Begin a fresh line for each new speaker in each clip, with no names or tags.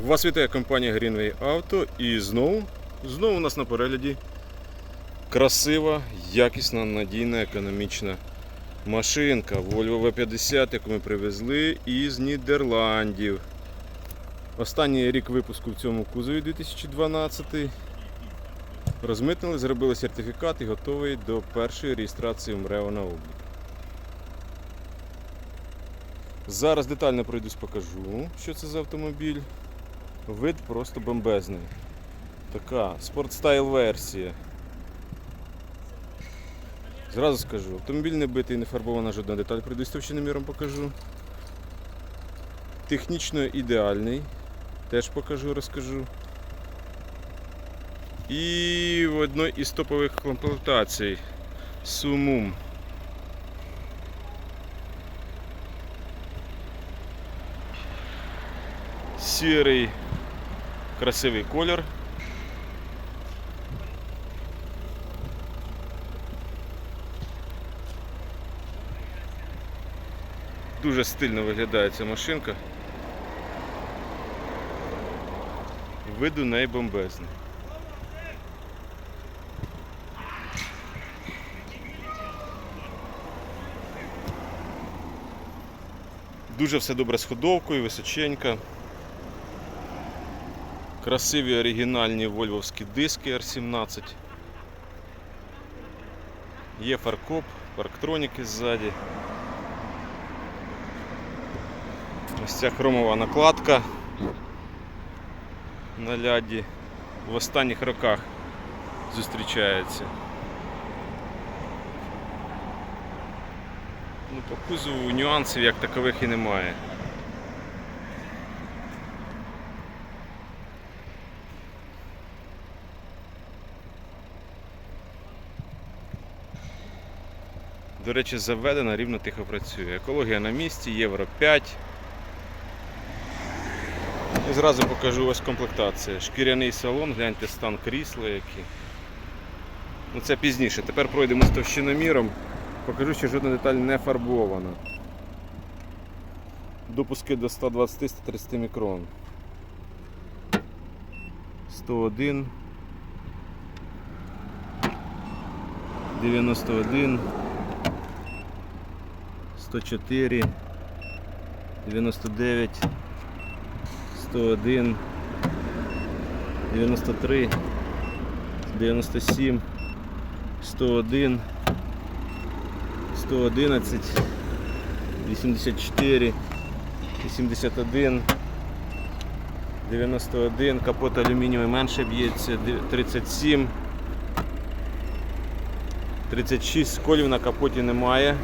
Вас вітає компанія Greenway Auto і знову, знову у нас на перегляді красива, якісна, надійна, економічна машинка Volvo V50, яку ми привезли із Нідерландів. Останній рік випуску в цьому кузові 2012. Розмитнили, зробили сертифікат і готовий до першої реєстрації МРЕО на облік. Зараз детально пройдусь покажу, що це за автомобіль. Вид просто бомбезний. Така спортстайл версія. Зразу скажу, автомобіль не битий, не фарбована жодна деталь, пройдусь товщинним міром покажу. Технічно ідеальний, теж покажу, розкажу. І в одній із топових комплектацій Сумум. Сірий красивий колір. Дуже стильно виглядає ця машинка. Вид у неї бомбезний. Дуже все добре з ходовкою, височенька. Красиві оригінальні вольвовські диски R17. Є фаркоп, парктроніки ззаді. Ось ця хромова накладка на ляді в останніх роках зустрічається. Ну, по кузову нюансів як такових і немає. До речі, заведена, рівно тихо працює. Екологія на місці, Євро 5. І зразу покажу ось комплектація. Шкіряний салон, гляньте стан крісла які. Ну це пізніше. Тепер пройдемо з товщиноміром. Покажу, що жодна деталь не фарбована. Допуски до 120-130 мікрон. 101 91 104 99 101 93 97 101 111 84 81 91 капот алюмінієвий менше б'ється 37 36 сколів на капоті немає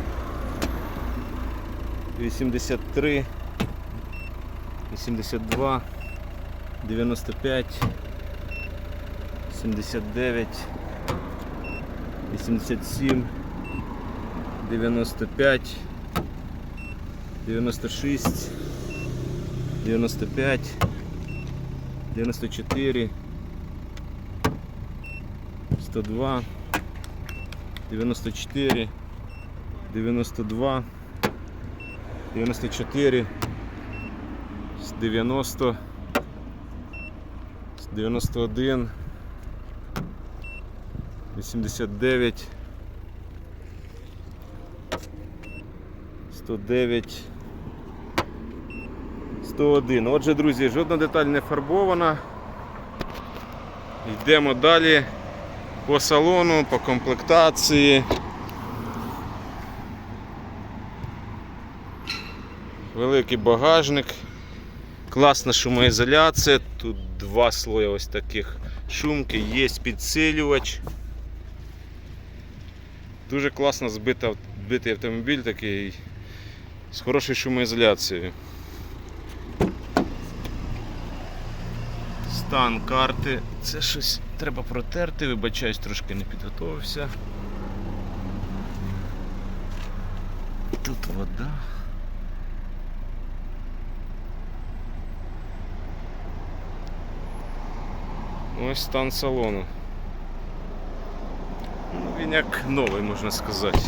83 82 95 79 87 95 96 95 94 102 94 92 94 90 91 89 109 101. Отже, друзі, жодна деталь не фарбована. Йдемо далі по салону, по комплектації. Великий багажник. Класна шумоізоляція. Тут два слої ось таких шумки, є підсилювач. Дуже класно збитий автомобіль такий з хорошою шумоізоляцією. Стан карти. Це щось треба протерти, вибачаюсь, трошки не підготувався. Тут вода. Ось стан салону. Ну, він як новий, можна сказати.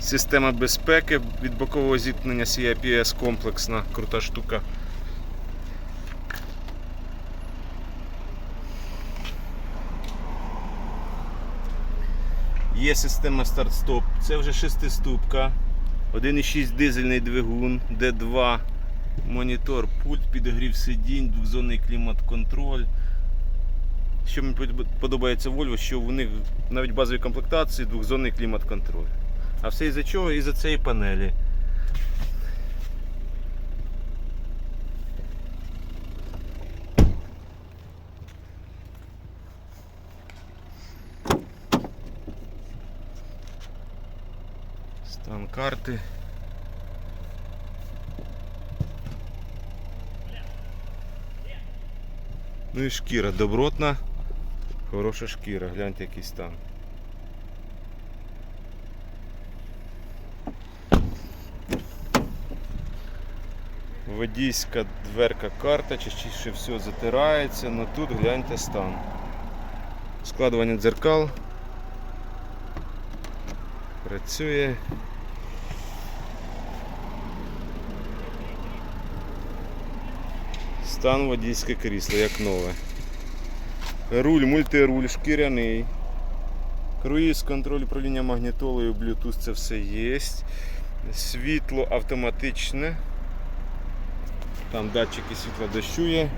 Система безпеки від бокового зіткнення CIPS комплексна, крута штука. Є система старт-стоп. Це вже шестиступка. 1,6 дизельний двигун, D2, монітор, пульт, підогрів сидінь, двохзонний клімат-контроль. Що мені подобається Volvo, що в них навіть базові комплектації двохзонний клімат-контроль. А все із-за чого? Із-за цієї панелі. Стан карти. Ну і шкіра добротна, хороша шкіра, гляньте який стан. Водійська дверка карта, частіше все затирається, але тут гляньте стан. Складування дзеркал. Працює. Стан водійське крісло, як нове. Руль, мультируль, шкіряний. Круїз, контроль управління магнітолою, Bluetooth це все є. Світло автоматичне. Там датчики світла дощу є.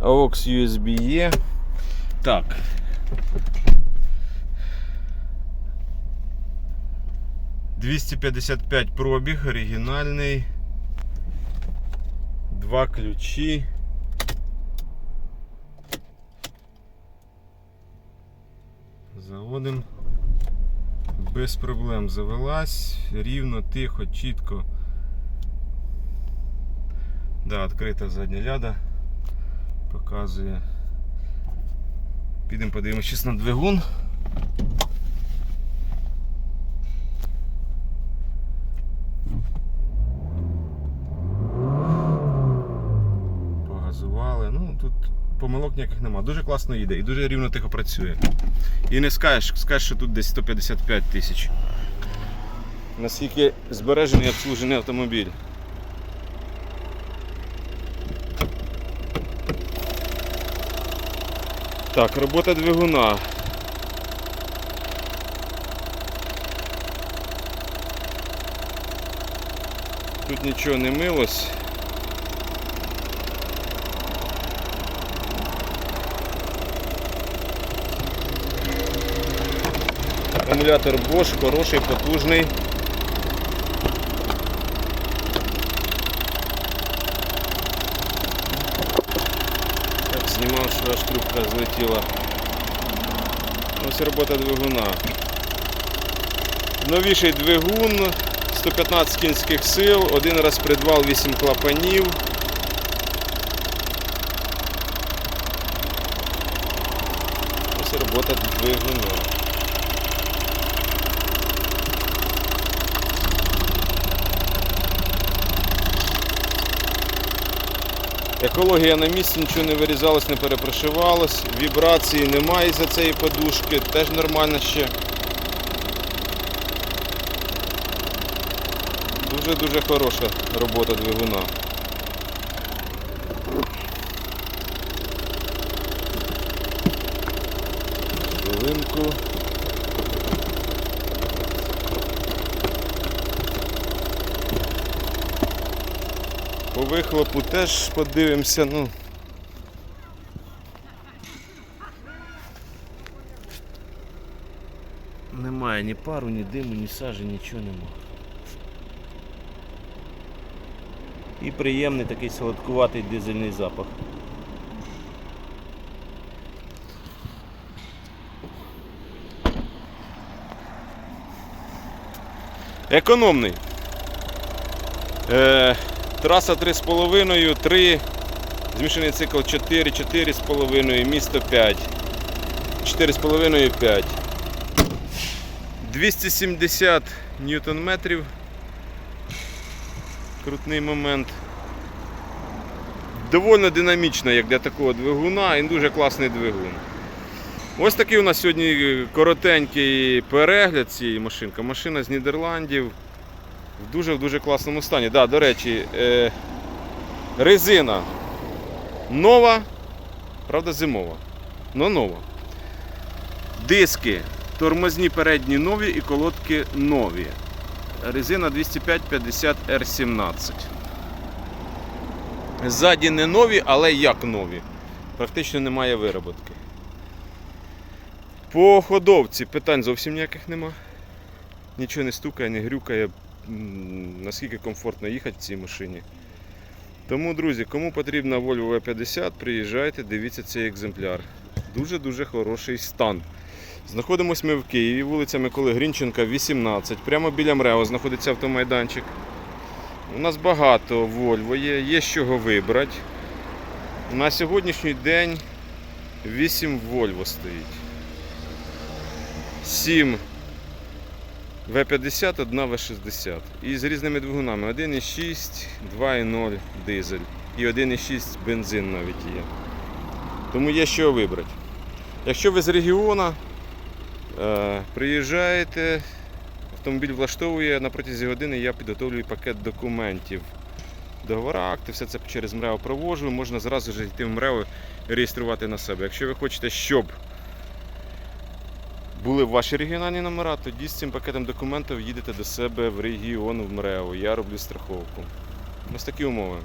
AUX USB є. Так. «255 пробіг, оригінальний. Два ключі. Заводим. Без проблем завелась. Рівно, тихо, чітко. Да, відкрита задня ляда. Показує. Підемо подивимося на двигун. Погазували. Ну тут помилок ніяких нема. Дуже класно їде і дуже рівно тихо працює. І не скажеш, скажеш, що тут десь 155 тисяч. Наскільки збережений і обслужений автомобіль. Так, робота двигуна. Тут нічого не милось. Акумулятор Bosch хороший, потужний. Так, знімав, що аж трубка злетіла. Ось робота двигуна. Новіший двигун, 115 кінських сил, один раз придбав 8 клапанів. Ось робота двигуна. Екологія на місці, нічого не вирізалось, не перепрошивалось, вібрації немає за цієї подушки, теж нормально ще. Дуже-дуже хороша робота двигуна. Хвилинку. По вихлопу теж подивимося, ну. Немає ні пару, ні диму, ні сажі, нічого немає. І приємний такий солодкуватий дизельний запах. Економний. Е, траса 3,5, 3, змішаний цикл 4, 4,5, місто 5. 4,5 5. 270 ньютон метрів. Крутний момент. доволі динамічна, як для такого двигуна, і дуже класний двигун. Ось такий у нас сьогодні коротенький перегляд цієї машинки. Машина з Нідерландів в дуже дуже класному стані. Да, до речі, е, резина нова, правда, зимова. Но нова. Диски тормозні передні нові і колодки нові. Резина 205-50 R17. Ззаді не нові, але як нові. Практично немає вироботки. По ходовці питань зовсім ніяких нема. Нічого не стукає, не грюкає. Наскільки комфортно їхати в цій машині. Тому, друзі, кому потрібна Volvo V50, приїжджайте, дивіться цей екземпляр. Дуже-дуже хороший стан. Знаходимось ми в Києві, вулиця Миколи Грінченка, 18. Прямо біля МРЕО знаходиться автомайданчик. У нас багато Volvo є, є з чого вибрати. На сьогоднішній день 8 Volvo стоїть. 7 В50, 1 В60. І з різними двигунами. 1,6, 2,0 дизель. І 1,6 бензин навіть є. Тому є що вибрати. Якщо ви з регіону, е, приїжджаєте, автомобіль влаштовує, на протязі години я підготовлюю пакет документів. Договори, акти, все це через МРЕО проводжу, можна зразу ж йти в МРЕО реєструвати на себе. Якщо ви хочете, щоб були ваші регіональні номера, тоді з цим пакетом документів їдете до себе в регіон в МРЕО. Я роблю страховку. Ось такі умови.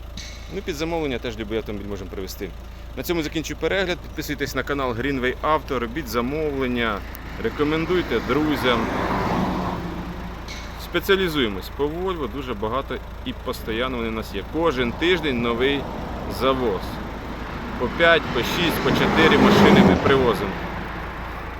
Ну, під замовлення теж любий автомобіль можемо привезти. На цьому закінчу перегляд. Підписуйтесь на канал Greenway Auto, робіть замовлення, рекомендуйте друзям. Спеціалізуємось по Volvo, дуже багато і постійно вони у нас є. Кожен тиждень новий завоз. По 5, по 6, по 4 машини ми привозимо.